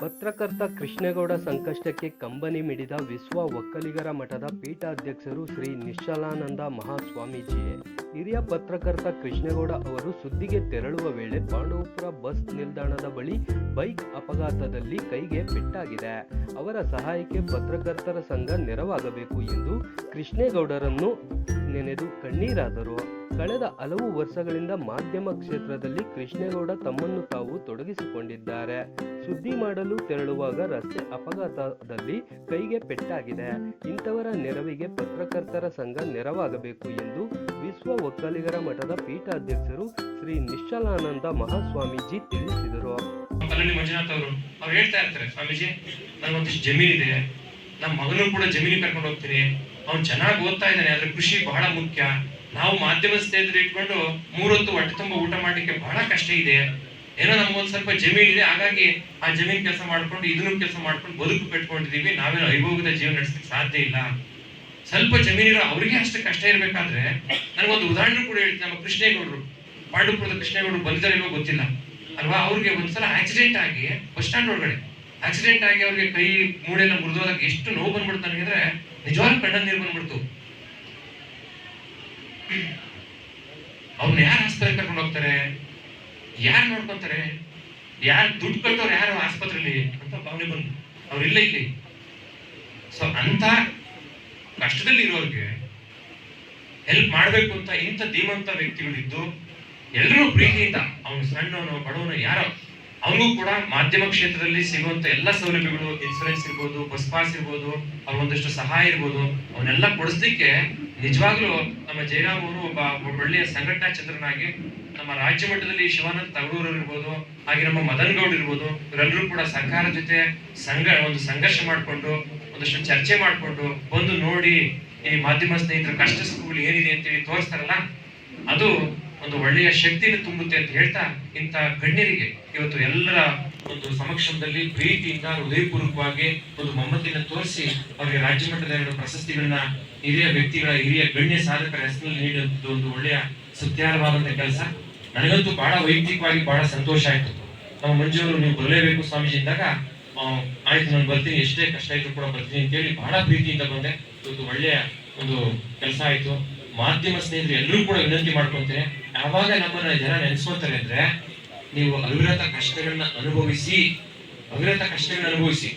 ಪತ್ರಕರ್ತ ಕೃಷ್ಣೇಗೌಡ ಸಂಕಷ್ಟಕ್ಕೆ ಕಂಬನಿ ಮಿಡಿದ ವಿಶ್ವ ಒಕ್ಕಲಿಗರ ಮಠದ ಪೀಠಾಧ್ಯಕ್ಷರು ಶ್ರೀ ನಿಶ್ಚಲಾನಂದ ಮಹಾಸ್ವಾಮೀಜಿ. ಹಿರಿಯ ಪತ್ರಕರ್ತ ಕೃಷ್ಣೇಗೌಡ ಅವರು ಸುದ್ದಿಗೆ ತೆರಳುವ ವೇಳೆ ಪಾಂಡವಪುರ ಬಸ್ ನಿಲ್ದಾಣದ ಬಳಿ ಬೈಕ್ ಅಪಘಾತದಲ್ಲಿ ಕೈಗೆ ಪೆಟ್ಟಾಗಿದೆ. ಅವರ ಸಹಾಯಕ್ಕೆ ಪತ್ರಕರ್ತರ ಸಂಘ ನೆರವಾಗಬೇಕು ಎಂದು ಕೃಷ್ಣೇಗೌಡರನ್ನು ನೆನೆದು ಕಣ್ಣೀರಾದರು ಕಳೆದ ಹಲವು ವರ್ಷಗಳಿಂದ ಮಾಧ್ಯಮ ಕ್ಷೇತ್ರದಲ್ಲಿ ಕೃಷ್ಣೇಗೌಡ ತಮ್ಮನ್ನು ತಾವು ತೊಡಗಿಸಿಕೊಂಡಿದ್ದಾರೆ. ಸುದ್ದಿ ಮಾಡಲು ತೆರಳುವಾಗ ರಸ್ತೆ ಅಪಘಾತದಲ್ಲಿ ಕೈಗೆ ಪೆಟ್ಟಾಗಿದೆ. ಇಂಥವರ ನೆರವಿಗೆ ಪತ್ರಕರ್ತರ ಸಂಘ ನೆರವಾಗಬೇಕು ಎಂದು ವಿಶ್ವ ಒಕ್ಕಲಿಗರ ಮಠದ ಪೀಠಾಧ್ಯಕ್ಷರು ಶ್ರೀ ನಿಶ್ಚಲಾನಂದ ಮಹಾಸ್ವಾಮೀಜಿ ತಿಳಿಸಿದರು. ಸ್ವಾಮೀಜಿ ಜಮೀನಿದೆ. ನಮ್ಮ ಕೂಡ ಜಮೀನಿಗೆ ಕರ್ಕೊಂಡು ಹೋಗ್ತೀನಿ. ಅವ್ನು ಚೆನ್ನಾಗಿ ಓದ್ತಾ ಇದ್ದಾನೆ ಆದ್ರೆ ಕೃಷಿ ಬಹಳ ಮುಖ್ಯ. ನಾವು ಮಾಧ್ಯಮ ಸ್ನೇಹಿತರು ಇಟ್ಕೊಂಡು ಮೂರೊತ್ತು ಹೊಟ್ಟೆ ತುಂಬ ಊಟ ಮಾಡ್ಲಿಕ್ಕೆ ಬಹಳ ಕಷ್ಟ ಇದೆ. ಏನೋ ನಮಗೊಂದು ಸ್ವಲ್ಪ ಜಮೀನ್ ಇದೆ, ಹಾಗಾಗಿ ಆ ಜಮೀನ್ ಕೆಲಸ ಮಾಡ್ಕೊಂಡು, ಇದನ್ನು ಕೆಲಸ ಮಾಡ್ಕೊಂಡು ಬದುಕು ಪೆಟ್ಕೊಂಡಿದೀವಿ. ನಾವೇನು ಐಭೋಗದ ಜೀವನ ನಡೆಸಲಿಕ್ಕೆ ಸಾಧ್ಯ ಇಲ್ಲ. ಸ್ವಲ್ಪ ಜಮೀನಿರೋ ಅವ್ರಿಗೆ ಅಷ್ಟು ಕಷ್ಟ ಇರಬೇಕಾದ್ರೆ ನನಗೊಂದು ಉದಾಹರಣೆ ಕೂಡ ಹೇಳ್ತೀನಿ. ನಮ್ಮ ಕೃಷ್ಣೇಗೌಡರು, ಪಾಂಡುಪುರದ ಕೃಷ್ಣೇಗೌಡರು ಬಂದಿದ್ದಾರೆ ಇವಾಗ ಗೊತ್ತಿಲ್ಲ. ಅಲ್ವಾ? ಅವ್ರಿಗೆ ಒಂದ್ಸಲ ಆಕ್ಸಿಡೆಂಟ್ ಆಗಿ ಬಸ್ ಸ್ಟ್ಯಾಂಡ್ ಒಳಗಡೆ. ಆಕ್ಸಿಡೆಂಟ್ ಆಗಿ ಅವ್ರಿಗೆ ಕೈ, ಮೂಳೆಲ್ಲ ಮುರಿದೋದಾಗ ಎಷ್ಟು ನೋವು ಬಂದ್ಬಿಡ್ತು ನನಗಿದ್ರೆ ನಿಜವಾಗ್ಲೂ ಬೆಳ್ಳ ನೀರು ಬಂದ್ಬಿಡ್ತು. ಅವ್ರನ್ನ ಯಾರು ಆಸ್ಪತ್ರೆಗೆ ಕರ್ಕೊಂಡು ಹೋಗ್ತಾರೆ? ಯಾರು ನೋಡ್ಕೊಂತಾರೆ? ಯಾರು ದುಡ್ಡು ಕಟ್ಟೋರು ಯಾರು ಆಸ್ಪತ್ರೆಯಲ್ಲಿ ಅಂತ ಭಾವನೆ ಬಂದು ಅವ್ರಿಲ್ಲ ಇಲ್ಲಿ ಸೊ ಅಂತ ಕಷ್ಟದಲ್ಲಿ ಇರೋರಿಗೆ ಹೆಲ್ಪ್ ಮಾಡಬೇಕು ಅಂತ ಇಂಥ ಧೀಮಂತ ವ್ಯಕ್ತಿಗಳಿದ್ದು ಎಲ್ಲರೂ ಪ್ರೀತಿಯಿಂದ, ಅವನು ಸಣ್ಣವನು, ಬಡವನು, ಯಾರೋ ಅವನಿಗೂ ಕೂಡ ಮಾಧ್ಯಮ ಕ್ಷೇತ್ರದಲ್ಲಿ ಸಿಗುವಂತ ಎಲ್ಲ ಸೌಲಭ್ಯಗಳು ಇನ್ಸೂರೆನ್ಸ್ ಇರ್ಬೋದು ಬಸ್ ಪಾಸ್ ಇರ್ಬೋದು ಅವ್ರ ಒಂದಷ್ಟು ಸಹಾಯ ಇರ್ಬೋದು, ಅವನ್ನೆಲ್ಲ ಕೊಡಿಸ್ಲಿಕ್ಕೆ ನಿಜವಾಗ್ಲೂ ನಮ್ಮ ಜಯರಾಮ್ ಅವರು ಒಬ್ಬ ಒಬ್ಬ ಒಳ್ಳೆಯ ಸಂಘಟನಾ ಚಂದ್ರನಾಗಿ ನಮ್ಮ ರಾಜ್ಯ ಮಟ್ಟದಲ್ಲಿ ಶಿವಾನಂದ್ ತಗಡೂರು ಇರ್ಬೋದು, ಹಾಗೆ ನಮ್ಮ ಮದನ್ ಗೌಡ್ ಇರ್ಬೋದು, ಇವರೆಲ್ಲರೂ ಕೂಡ ಸರ್ಕಾರದ ಜೊತೆ ಸಂಘ, ಒಂದು ಸಂಘರ್ಷ ಮಾಡಿಕೊಂಡು, ಒಂದಷ್ಟು ಚರ್ಚೆ ಮಾಡಿಕೊಂಡು ಬಂದು ನೋಡಿ ಈ ಮಾಧ್ಯಮ ಸ್ನೇಹಿತರ ಕಷ್ಟ ಸುಖಗಳು ಏನಿದೆ ಅಂತೇಳಿ ತೋರಿಸ್ತಾರಲ್ಲ, ಅದು ಒಂದು ಒಳ್ಳೆಯ ಶಕ್ತಿಯನ್ನು ತುಂಬುತ್ತೆ ಅಂತ ಹೇಳ್ತಾ ಇಂಥ ಗಣ್ಯರಿಗೆ ಇವತ್ತು ಎಲ್ಲರ ಒಂದು ಸಮಕ್ಷಮದಲ್ಲಿ ಪ್ರೀತಿಯಿಂದ, ಹೃದಯಪೂರ್ವಕವಾಗಿ ಒಂದು ಮಮ್ಮತಿಯನ್ನು ತೋರಿಸಿ ಅವರಿಗೆ ರಾಜ್ಯ ಮಟ್ಟದ ಎರಡು ಪ್ರಶಸ್ತಿಗಳನ್ನ ಹಿರಿಯ ವ್ಯಕ್ತಿಗಳ, ಹಿರಿಯ ಗಣ್ಯ ಸಾಧಕರ ಹೆಸರಲ್ಲಿ ನೀಡುವಂಥದ್ದು ಒಂದು ಒಳ್ಳೆಯ ಸತ್ಯಾರವಾದಂತ ಕೆಲಸ. ನನಗಂತೂ ಬಹಳ ವೈಯಕ್ತಿಕವಾಗಿ ಬಹಳ ಸಂತೋಷ ಆಯ್ತು. ನಮ್ಮ ಮಂಜೂರು ನೀವು ಬರಲೇಬೇಕು ಸ್ವಾಮೀಜಿ ಇದ್ದಾಗ ಆಯ್ತು ನಾನು ಬರ್ತೀನಿ, ಎಷ್ಟೇ ಕಷ್ಟ ಇದ್ರು ಕೂಡ ಬರ್ತೀನಿ ಅಂತೇಳಿ ಬಹಳ ಪ್ರೀತಿಯಿಂದ ಬಂದೆ. ಒಂದು ಒಳ್ಳೆಯ ಒಂದು ಕೆಲಸ ಆಯ್ತು. ಮಾಧ್ಯಮ ಸ್ನೇಹಿತರು ಎಲ್ಲರೂ ಕೂಡ ವಿನಂತಿ ಮಾಡ್ಕೊಂತೇನೆ ಯಾವಾಗ ನಮ್ಮನ್ನ ಜನ ನೆನೆಸ್ಕೊಂತಾರೆ ಅಂದ್ರೆ ನೀವು ಅವಿರತ ಕಷ್ಟಗಳನ್ನ ಅನುಭವಿಸಿ, ಅವಿರತ ಕಷ್ಟಗಳನ್ನ ಅನುಭವಿಸಿ.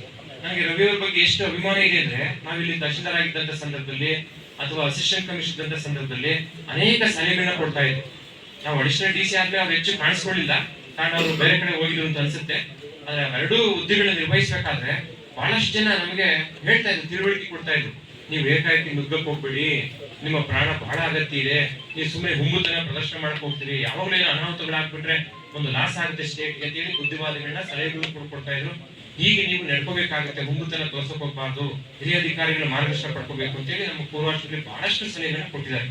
ನನಗೆ ರವಿಯವ್ರ ಬಗ್ಗೆ ಎಷ್ಟು ಅಭಿಮಾನ ಇದೆ ಅಂದ್ರೆ ನಾವಿಲ್ಲಿ ತಹಶೀಲ್ದಾರ್ ಸಂದರ್ಭದಲ್ಲಿ ಅಥವಾ ಅಸಿಸ್ಟೆಂಟ್ ಕಮಿಷನ್ ಇದ್ದಂತ ಸಂದರ್ಭದಲ್ಲಿ ಅನೇಕ ಸಲಹೆಗಳನ್ನ ಕೊಡ್ತಾ ಇದ್ರು ನಾವು ಅಡಿಷನಲ್ ಡಿ ಸಿ ಆದ್ಮೇಲೆ ಅವ್ರು ಹೆಚ್ಚು ಕಾಣಿಸ್ಕೊಳ್ಳಿಲ್ಲ ಕಾರಣ ಅವರು ಬೇರೆ ಕಡೆ ಹೋಗಿದ್ರು ಅಂತ ಅನ್ಸುತ್ತೆ. ಆದ್ರೆ ಎರಡೂ ಹುದ್ದೆಗಳನ್ನ ನಿರ್ವಹಿಸಬೇಕಾದ್ರೆ ಬಹಳಷ್ಟು ಜನ ನಮಗೆ ಹೇಳ್ತಾ ಇದ್ರು, ತಿಳುವಳಿಕೆ ಕೊಡ್ತಾ ಇದ್ರು. ನೀವು ಏಕಾಏಕಿ ನುಗ್ಗಕ್ ಹೋಗ್ಬೇಡಿ. ನಿಮ್ಮ ಪ್ರಾಣ ಬಹಳ ಅಗತ್ಯ ಇದೆ. ನೀವು ಸುಮ್ಮನೆ ಹುಮ್ಮುತನ ಪ್ರದರ್ಶನ ಮಾಡಕ್ ಹೋಗ್ತೀರಿ. ಯಾವಾಗಲೂ ಅನಾಹುತಗಳಾಗ್ಬಿಟ್ರೆ ಒಂದು ಲಾಸ್ ಆಗುತ್ತೆ ಸ್ಟೇಟ್ ಅಂತೇಳಿ ಬುದ್ಧಿವಾದಿಗಳನ್ನ ಸಲಹೆಗಳು ಕೊಡ್ಕೊಡ್ತಾ ಇದ್ರು. ಹೀಗೆ ನೀವು ನಡ್ಕೋಬೇಕಾಗುತ್ತೆ. ಹುಮ್ಮುತನ ತೋರ್ಸಕ್ ಹಿರಿಯ ಅಧಿಕಾರಿಗಳ ಮಾರ್ಗದರ್ಶನ ಪಡ್ಕೋಬೇಕು ಅಂತೇಳಿ ನಮ್ಮ ಪೂರ್ವಾಶ್ರದಲ್ಲಿ ಬಹಳಷ್ಟು ಸಲಹೆಗಳನ್ನ ಕೊಟ್ಟಿದ್ದಾರೆ.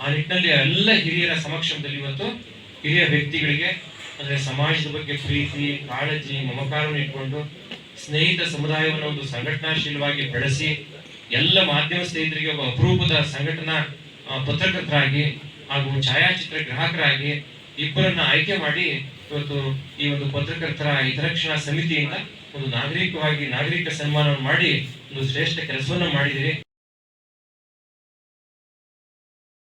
ಆ ನಿಟ್ಟಿನಲ್ಲಿ ಎಲ್ಲ ಹಿರಿಯರ ಸಮಕ್ಷಮದಲ್ಲಿ ಇವತ್ತು ಹಿರಿಯ ವ್ಯಕ್ತಿಗಳಿಗೆ, ಅಂದ್ರೆ ಸಮಾಜದ ಬಗ್ಗೆ ಪ್ರೀತಿ, ಕಾಳಜಿ, ಮಮಕಾರವನ್ನು ಇಟ್ಕೊಂಡು ಸ್ನೇಹಿತ ಸಮುದಾಯವನ್ನು ಒಂದು ಸಂಘಟನಾಶೀಲವಾಗಿ ಬೆಳೆಸಿ ಎಲ್ಲ ಮಾಧ್ಯಮ ಸ್ನೇಹಿತರಿಗೆ ಒಬ್ಬ ಅಪರೂಪದ ಸಂಘಟನಾ ಪತ್ರಕರ್ತರಾಗಿ ಹಾಗೂ ಛಾಯಾಚಿತ್ರ ಗ್ರಾಹಕರಾಗಿ ಇಬ್ಬರನ್ನ ಆಯ್ಕೆ ಮಾಡಿ ಇವತ್ತು ಈ ಒಂದು ಪತ್ರಕರ್ತರ ಹಿತರಕ್ಷಣಾ ಸಮಿತಿಯಿಂದ ಒಂದು ನಾಗರಿಕವಾಗಿ ನಾಗರಿಕ ಸನ್ಮಾನವನ್ನು ಮಾಡಿ ಒಂದು ಶ್ರೇಷ್ಠ ಕೆಲಸವನ್ನು ಮಾಡಿದಿರಿ